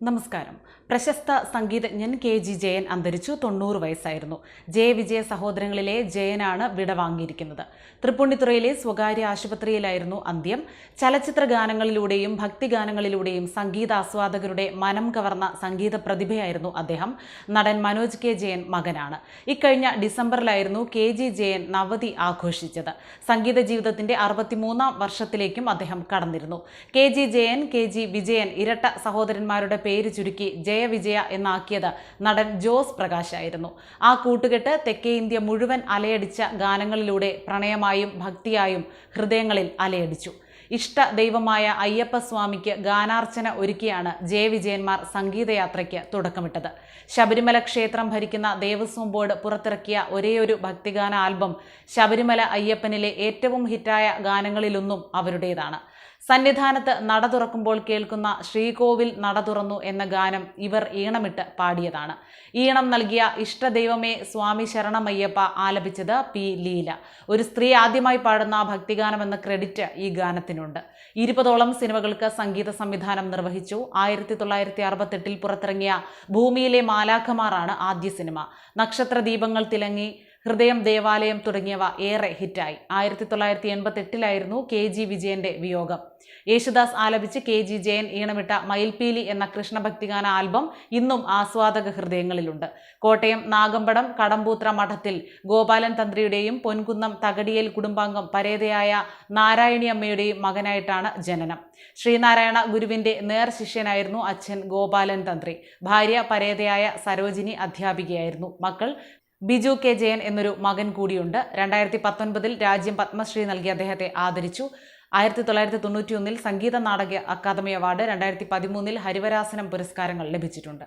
നമസ്കാരം. പ്രശസ്ത സംഗീതജ്ഞൻ കെ ജി ജയൻ അന്തരിച്ചു തൊണ്ണൂറ് വയസ്സായിരുന്നു. ജയ വിജയ സഹോദരങ്ങളിലെ ജയനാണ് വിടവാങ്ങിയിരിക്കുന്നത് തൃപ്പൂണിത്തുറയിലെ സ്വകാര്യ ആശുപത്രിയിലായിരുന്നു അന്ത്യം. ചലച്ചിത്ര ഗാനങ്ങളിലൂടെയും ഭക്തിഗാനങ്ങളിലൂടെയും സംഗീതാസ്വാദകരുടെ മനം കവർന്ന സംഗീത പ്രതിഭയായിരുന്നു അദ്ദേഹം. നടൻ മനോജ് കെ ജയൻ മകനാണ്. ഇക്കഴിഞ്ഞ ഡിസംബറിലായിരുന്നു കെ ജി ജയൻ നവതി ആഘോഷിച്ചത്. സംഗീത ജീവിതത്തിന്റെ അറുപത്തിമൂന്നാം വർഷത്തിലേക്കും അദ്ദേഹം കടന്നിരുന്നു. K G Jayan K G Vijayan ഇരട്ട സഹോദരന്മാരുടെ പേര് ചുരുക്കി ജയവിജയ എന്നാക്കിയത് നടൻ ജോസ് പ്രകാശായിരുന്നു. ആ കൂട്ടുകെട്ട് തെക്കേ ഇന്ത്യ മുഴുവൻ അലയടിച്ച ഗാനങ്ങളിലൂടെ പ്രണയമായും ഭക്തിയായും ഹൃദയങ്ങളിൽ അലയടിച്ചു. ഇഷ്ട ദൈവമായ അയ്യപ്പസ്വാമിക്ക് ഗാനാർച്ചന ഒരുക്കിയാണ് ജയവിജയന്മാർ സംഗീതയാത്രയ്ക്ക് തുടക്കമിട്ടത്. ശബരിമല ക്ഷേത്രം ഭരിക്കുന്ന ദേവസ്വം ബോർഡ് പുറത്തിറക്കിയ ഒരേയൊരു ഭക്തിഗാന ആൽബം ശബരിമല അയ്യപ്പനിലെ ഏറ്റവും ഹിറ്റായ ഗാനങ്ങളിലൊന്നും അവരുടേതാണ്. സന്നിധാനത്ത് നട തുറക്കുമ്പോൾ കേൾക്കുന്ന ശ്രീകോവിൽ നട തുറന്നു എന്ന ഗാനം ഇവർ ഈണമിട്ട് പാടിയതാണ്. ഈണം നൽകിയ ഇഷ്ടദൈവമേ സ്വാമി ശരണമയ്യപ്പ ആലപിച്ചത് പി ലീല. ഒരു സ്ത്രീ ആദ്യമായി പാടുന്ന ഭക്തിഗാനം എന്ന ക്രെഡിറ്റ് ഈ ഗാനത്തിനുണ്ട്. ഇരുപതോളം സിനിമകൾക്ക് സംഗീത സംവിധാനം നിർവഹിച്ചു. ആയിരത്തി തൊള്ളായിരത്തി അറുപത്തെട്ടിൽ പുറത്തിറങ്ങിയ ഭൂമിയിലെ മാലാഖമാറാണ് ആദ്യ സിനിമ. നക്ഷത്ര ദീപങ്ങൾ തിളങ്ങി ഹൃദയം ദേവാലയം തുടങ്ങിയവ ഏറെ ഹിറ്റായി. ആയിരത്തി തൊള്ളായിരത്തി എൺപത്തി എട്ടിലായിരുന്നു കെ ജി വിജയന്റെ വിയോഗം. യേശുദാസ് ആലപിച്ച് കെ ജി ജയൻ ഈണമിട്ട മയിൽപീലി എന്ന കൃഷ്ണഭക്തിഗാന ആൽബം ഇന്നും ആസ്വാദക ഹൃദയങ്ങളിലുണ്ട്. കോട്ടയം നാഗമ്പടം കടമ്പൂത്ര മഠത്തിൽ ഗോപാലൻ തന്ത്രിയുടെയും പൊൻകുന്നം തകടിയേൽ കുടുംബാംഗം പരേതയായ നാരായണി അമ്മയുടെയും മകനായിട്ടാണ് ജനനം. ശ്രീനാരായണ ഗുരുവിന്റെ നേർ ശിഷ്യനായിരുന്നു അച്ഛൻ ഗോപാലൻ തന്ത്രി. ഭാര്യ പരേതയായ സരോജിനി അധ്യാപികയായിരുന്നു. മക്കൾ ബിജു കെ ജയൻ എന്നൊരു മകൻ കൂടിയുണ്ട്. രണ്ടായിരത്തി പത്തൊൻപതിൽ രാജ്യം പത്മശ്രീ നൽകി അദ്ദേഹത്തെ ആദരിച്ചു. ആയിരത്തി തൊള്ളായിരത്തി തൊണ്ണൂറ്റിയൊന്നിൽ സംഗീത നാടക അക്കാദമി അവാർഡ് രണ്ടായിരത്തി പതിമൂന്നിൽ ഹരിവരാസനം പുരസ്കാരങ്ങൾ ലഭിച്ചിട്ടുണ്ട്.